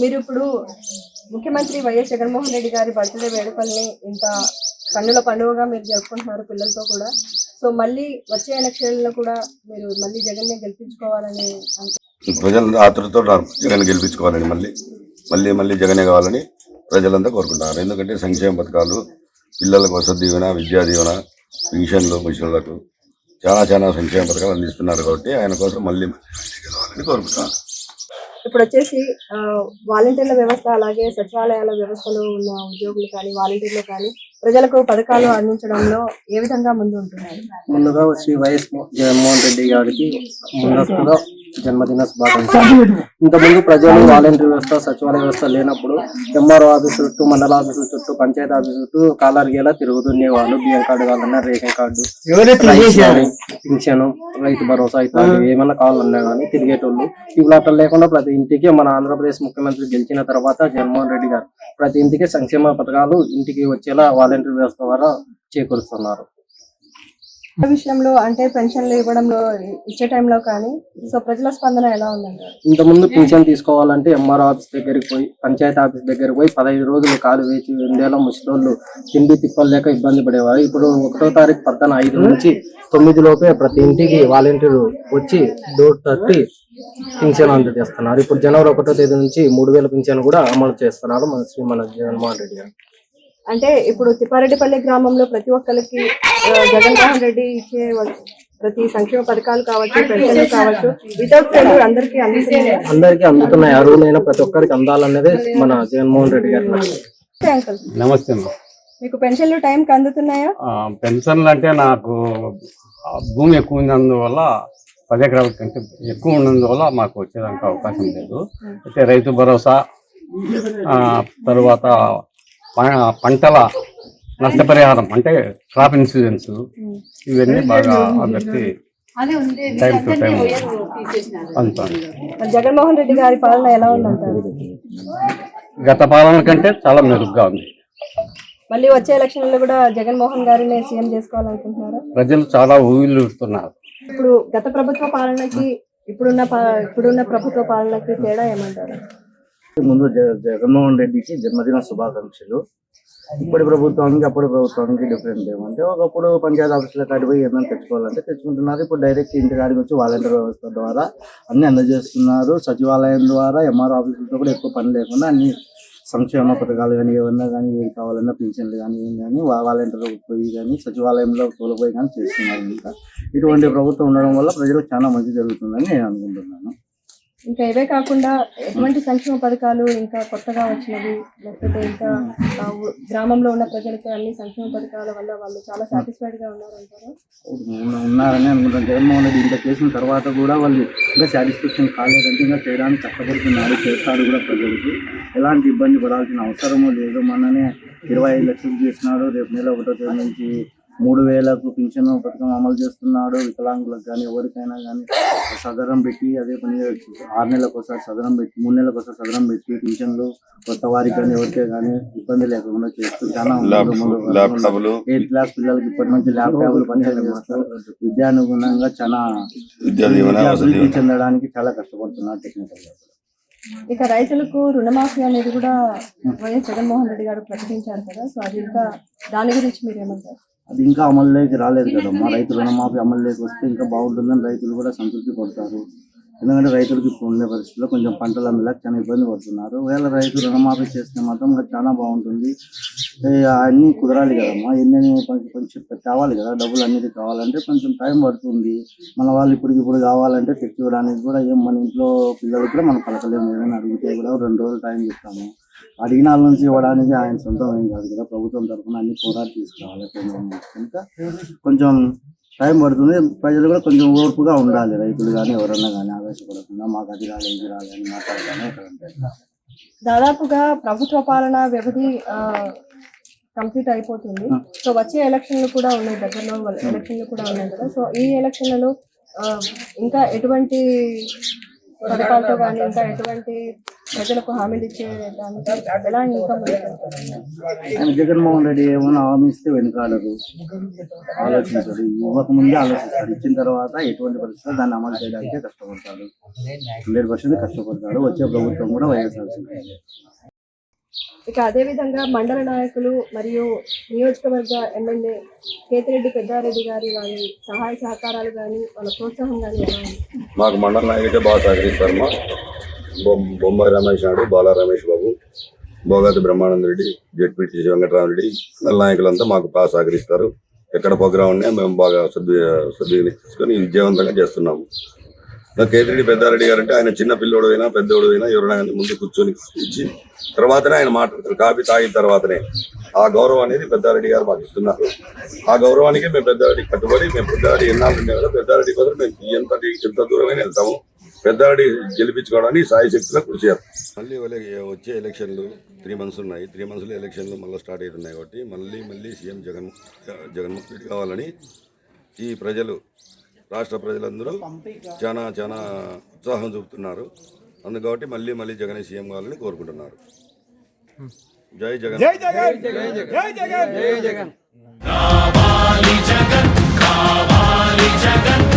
మీరు ఇప్పుడు ముఖ్యమంత్రి వైఎస్ జగన్మోహన్ రెడ్డి గారి బర్త్డే వేడుకల్ని ఇంత కన్నుల పండుగగా మీరు జరుపుకుంటున్నారు పిల్లలతో కూడా. సో మళ్ళీ వచ్చే ఎలక్షన్లో కూడా మీరు మళ్ళీ జగన్నే గెలిపించుకోవాలని ప్రజల ఆతృతో జగన్ గెలిపించుకోవాలని మళ్ళీ మళ్ళీ మళ్ళీ జగనే కావాలని ప్రజలంతా కోరుకుంటున్నారు. ఎందుకంటే సంక్షేమ పథకాలు పిల్లలకు వసతి దీవెన విద్యా దీవెన పెన్షన్లు ముసలులకు చాలా చాలా సంక్షేమ పథకాలు అందిస్తున్నారు కాబట్టి ఆయన కోసం మళ్ళీ మళ్ళీ గెలవాలని కోరుకుంటున్నాను ఇప్పుడు వచ్చేసి ఆ, వాలంటీర్ల వ్యవస్థ అలాగే సచివాలయాల వ్యవస్థలో ఉన్న ఉద్యోగులు కానీ వాలంటీర్లు కానీ ప్రజలకు పథకాలు అందించడంలో ఏ విధంగా ముందు ఉంటున్నారు ముందుగా శ్రీ వైఎస్ జగన్మోహన్ రెడ్డి గారికి ముందస్తుగా జన్మదిన శుభాకాంక్షలు. ఇంతకుముందు ప్రజలు వాలంటీర్ వ్యవస్థ సచివాలయ వ్యవస్థ లేనప్పుడు ఎంఆర్ఓ ఆఫీసు చుట్టూ మండల ఆఫీసుల చుట్టూ పంచాయతీ ఆఫీసు చుట్టూ కాలరిగేలా తిరుగుతుండేవాళ్ళు? బియ్యం కార్డు కావాలన్నా రేషన్ కార్డు పింఛను రైతు భరోసా ఇట్లాంటివి ఏమన్నా కావాలన్నా కానీ తిరిగేటోళ్ళు. ఇప్పుడు అట్లా లేకుండా ప్రతి ఇంటికి మన ఆంధ్రప్రదేశ్ ముఖ్యమంత్రి గెలిచిన తర్వాత జగన్మోహన్ రెడ్డి గారు ప్రతి ఇంటికి సంక్షేమ పథకాలు ఇంటికి వచ్చేలా వాలంటీర్ వ్యవస్థ ద్వారా చేకూరుస్తున్నారు. విషయంలో అంటే పెన్షన్లు ఇవ్వడంలో ఇచ్చే టైంలో కానీ సో ప్రజల స్పందన ఎలా ఉందంటారు? ఇంతకుముందు పింఛన్ తీసుకోవాలంటే ఎంఆర్ ఆఫీస్ దగ్గరికి పోయి పంచాయతీ ఆఫీస్ దగ్గరికి పోయి పదహైదు రోజులు కాలు వేచి రెండేళ్ళ ముసలోళ్ళు తిండి లేక ఇబ్బంది పడేవారు. ఇప్పుడు ఒకటో తారీఖు పద్దన ఐదు నుంచి తొమ్మిది లోపే ప్రతి ఇంటికి వాలంటీర్ వచ్చి డోర్ తట్టి పింఛన్ అందజేస్తున్నారు. ఇప్పుడు జనవరి ఒకటో తేదీ నుంచి మూడు వేల పింఛన్ కూడా అమలు చేస్తున్నారు మన శ్రీ మన జగన్మోహన్ రెడ్డి గారు. అంటే ఇప్పుడు తిప్పారెడ్డిపల్లి గ్రామంలో ప్రతి ఒక్కరికి జగన్మోహన్ రెడ్డి ఇచ్చే ప్రతి సంక్షేమ పథకాలు కావచ్చు పెన్షన్లు కావచ్చు వితౌట్ ఫెయిల్యూర్ అందరికీ అందుతున్నాయి అందరికీ అందుతున్నాయి. అర్హులైన ప్రతి ఒక్కరికి అందాలనేదే మన జగన్మోహన్ రెడ్డి గారి. అంకుల్. నమస్తే అమ్మా. మీకు పెన్షన్లు టైంకి అందుతున్నాయా? ఆ, పెన్షన్లు అంటే నాకు భూమి ఎక్కువ ఉన్నందువల్ల పది ఎకరాల కంటే ఎక్కువ ఉన్నందువల్ల మాకు వచ్చేదానికి అవకాశం లేదు. అయితే రైతు భరోసా ఆ, తరువాత పంటల నష్టపరిహారం అంటే క్రాప్ ఇన్సూరెన్స్ ఇవన్నీ బాగా అభ్యర్థి టైం టు టైం అందుతుంది మరి జగన్మోహన్ రెడ్డి గారి పాలన ఎలా ఉందంటారు? గత పాలన కంటే చాలా మెరుగ్గా ఉంది. మళ్ళీ వచ్చే ఎలక్షన్లో కూడా జగన్మోహన్ గారిని సీఎం చేసుకోవాలనుకుంటున్నారా? ప్రజలు చాలా ఊహిల్లుతున్నారు ఇప్పుడు గత ప్రభుత్వ పాలనకి ఇప్పుడున్న ఇప్పుడున్న ప్రభుత్వ పాలనకి తేడా ఏమంటారు? ముందు జగన్మోహన్ రెడ్డికి జన్మదిన శుభాకాంక్షలు. ఇప్పటి ప్రభుత్వానికి అప్పటి ప్రభుత్వానికి డిఫరెంట్ ఏమంటే ఒకప్పుడు పంచాయతీ ఆఫీసుల కాడికి పోయి ఏమైనా తెచ్చుకోవాలంటే తెచ్చుకుంటున్నారు. ఇప్పుడు డైరెక్ట్ ఇంటి కాడికి వచ్చి వాలంటీర్ వ్యవస్థ ద్వారా అన్ని అందజేస్తున్నారు. సచివాలయం ద్వారా ఎంఆర్ ఆఫీసులతో కూడా ఎక్కువ పని లేకుండా అన్ని సంక్షేమ పథకాలు కానీ ఏమన్నా కానీ ఏది కావాలన్నా పింఛన్లు కానీ ఏం కానీ వాలంటీర్ పోయి కానీ సచివాలయంలో తోలిపోయి కానీ చేస్తున్నారు ఇంకా. ఇటువంటి ప్రభుత్వం ఉండడం వల్ల ప్రజలకు చాలా మంచి జరుగుతుందని నేను అనుకుంటున్నాను. ఇంకా ఇవే కాకుండా ఎటువంటి సంక్షేమ పథకాలు ఇంకా కొత్తగా వచ్చినవి లేకపోతే ఇంకా గ్రామంలో ఉన్న ప్రజలకు అన్ని సంక్షేమ పథకాల వల్ల వాళ్ళు చాలా సాటిస్ఫైడ్గా ఉన్నారంటారు? ఉన్నారని అనుకుంటాం జగన్మోహన్ రెడ్డి ఇంత చేసిన తర్వాత కూడా వాళ్ళు ఇంకా సాటిస్ఫాక్షన్ కాలేదంటే ఇంకా చేయడానికి కష్టపడుతున్నారు. చేస్తారు కూడా ప్రజలకి. ఎలాంటి ఇబ్బంది పడాల్సిన అవసరమో లేదు మననే ఇరవై ఐదు లక్షలు చేసినారు. రేపు నెల ఒకటో తేదీ నుంచి మూడు వేలకు పింఛను పథకం అమలు చేస్తున్నాడు. వికలాంగులకు కానీ ఎవరికైనా కానీ సదరం పెట్టి అదే పని ఆరు నెలలకు ఒకసారి సదరం పెట్టి మూడు నెలలకు ఒకసారి సదరం పెట్టి పింఛన్లు కొత్త వారికి కానీ ఎవరికే కానీ ఇబ్బంది లేకుండా చేస్తూ చాలా ఎయిత్ క్లాస్ పిల్లలకి ఇప్పటి నుంచి ల్యాప్టాప్లు పనిచేయడం చేస్తారు. విద్యానుగుణంగా చాలా అభివృద్ధి చెందడానికి చాలా కష్టపడుతున్నారు టెక్నికల్గా ఇక రైతులకు రుణమాఫీ అనేది కూడా వైఎస్ జగన్మోహన్ రెడ్డి గారు ప్రకటించారు కదా. సో అది ఇంకా దాని గురించి మీరు ఏమంటారు? అది ఇంకా అమల్లోకి రాలేదు కదమ్మా. రైతు రుణమాఫీ అమల్లోకి వస్తే ఇంకా బాగుంటుందని రైతులు కూడా సంతృప్తి పడతారు. ఎందుకంటే రైతులకు ఇప్పుడు ఉండే పరిస్థితుల్లో కొంచెం పంటలు అందులో చాలా ఇబ్బంది పడుతున్నారు. ఒకవేళ రైతు రుణమాఫీ చేస్తే మాత్రం ఇంకా చాలా బాగుంటుంది. అన్నీ కుదరాలి కదమ్మా. ఎన్ని కొంచెం కావాలి కదా. డబ్బులు అన్నిటి కావాలంటే కొంచెం టైం పడుతుంది. మన వాళ్ళు ఇప్పుడు ఇప్పుడు కావాలంటే తెచ్చివ్వడానికి కూడా ఏం మన ఇంట్లో పిల్లలకి కూడా మనం పలకలేము. ఏదైనా అడిగితే కూడా రెండు రోజులు టైం చెప్తాము. అడిగిన వాళ్ళ నుంచి ఇవ్వడానికి ఆయన సొంతం ఏం కాదు కదా. ప్రభుత్వం తరఫున అన్ని పోరాటి తీసుకురావాలి. కనుక కొంచెం టైం పడుతుంది. ప్రజలు కూడా కొంచెం ఓర్పుగా ఉండాలి. రైతులు కానీ ఎవరన్నా కానీ ఆవేశపడకుండా మాకు అది రాలే ఇది రాలే అని దాదాపుగా ప్రభుత్వ పాలన వ్యవధి కంప్లీట్ అయిపోతుంది. సో వచ్చే ఎలక్షన్లు కూడా ఉన్నాయి. దగ్గరలో ఎలక్షన్లు కూడా ఉన్నాయి కదా. సో ఈ ఎలక్షన్లలో ఇంకా ఎటువంటి పథకాలతో కానీ ఇంకా ఎటువంటి ప్రజలకు హామీలు ఇచ్చేదానికి ఎలా? ఆయన జగన్మోహన్ రెడ్డి ఏమైనా హామీ ఇస్తే వెనుకాడరు ఆలోచించడు ఇవ్వకముందే ఆలోచిస్తాడు. ఇచ్చిన తర్వాత ఎటువంటి పరిస్థితుల్లో దాన్ని అమలు చేయడానికే కష్టపడతాడు. Hundred percent కష్టపడతాడు. వచ్చే ప్రభుత్వం కూడా వైఎస్ఆర్సీపీ ఇక అదే విధంగా మండల నాయకులు మరియు నియోజకవర్గ ఎమ్మెల్యే కేతిరెడ్డి పెద్దారెడ్డి గారి వారి సహాయ సహకారాలు కానీ వాళ్ళ ప్రోత్సాహం కానీ మాకు మండల నాయకుడితే బాగా సహకరిస్తారు బొమ్మాయి రమేష్ నాయుడు బాలా రమేష్ బాబు భోగాతి బ్రహ్మానంద రెడ్డి జడ్పీటీ వెంకటరామరెడ్డి మండల నాయకులంతా మాకు బాగా సహకరిస్తారు. ఎక్కడ ప్రోగ్రాం ఉన్నా మేము బాగా సద్వి సద్వినియోగించుకొని విజయవంతంగా చేస్తున్నాము. కేతిరెడ్డి పెద్దారెడ్డి గారు అంటే ఆయన చిన్న పిల్లోడు అయినా పెద్దోడు అయినా ఎవరైనా కానీ ముందు కూర్చొని ఇచ్చి తర్వాతనే ఆయన మాట్లాడతారు కాఫీ తాగిన తర్వాతనే ఆ గౌరవం అనేది పెద్దారెడ్డి గారు మాకు ఇస్తున్నారు. ఆ గౌరవానికి మేము పెద్దారెడ్డి కట్టుబడి మేము పెద్దారెడ్డి ఎన్నాళ్ళు ఉండే కదా పెద్దారెడ్డి కోసం మేము ఎంత ఎంత దూరమైనా వెళ్తాము. పెద్దారెడ్డి గెలిపించుకోవడానికి సాయి శక్తిలో కృషి చేస్తాం మళ్ళీ వచ్చే ఎలక్షన్లు త్రీ మంత్స్ ఉన్నాయి. త్రీ మంత్స్లో ఎలక్షన్లు మళ్ళీ స్టార్ట్ అవుతున్నాయి కాబట్టి మళ్ళీ మళ్ళీ సీఎం జగన్ జగన్మోహన్ రెడ్డి కావాలని ఈ ప్రజలు రాష్ట్ర ప్రజలందరూ చాలా చాలా ఉత్సాహం చూపుతున్నారు. అందుకు కాబట్టి మళ్ళీ మళ్ళీ జగన్ సీఎం కావాలని కోరుకుంటున్నారు. జై జగన్. కావాలి జగన్ కావాలి జగన్.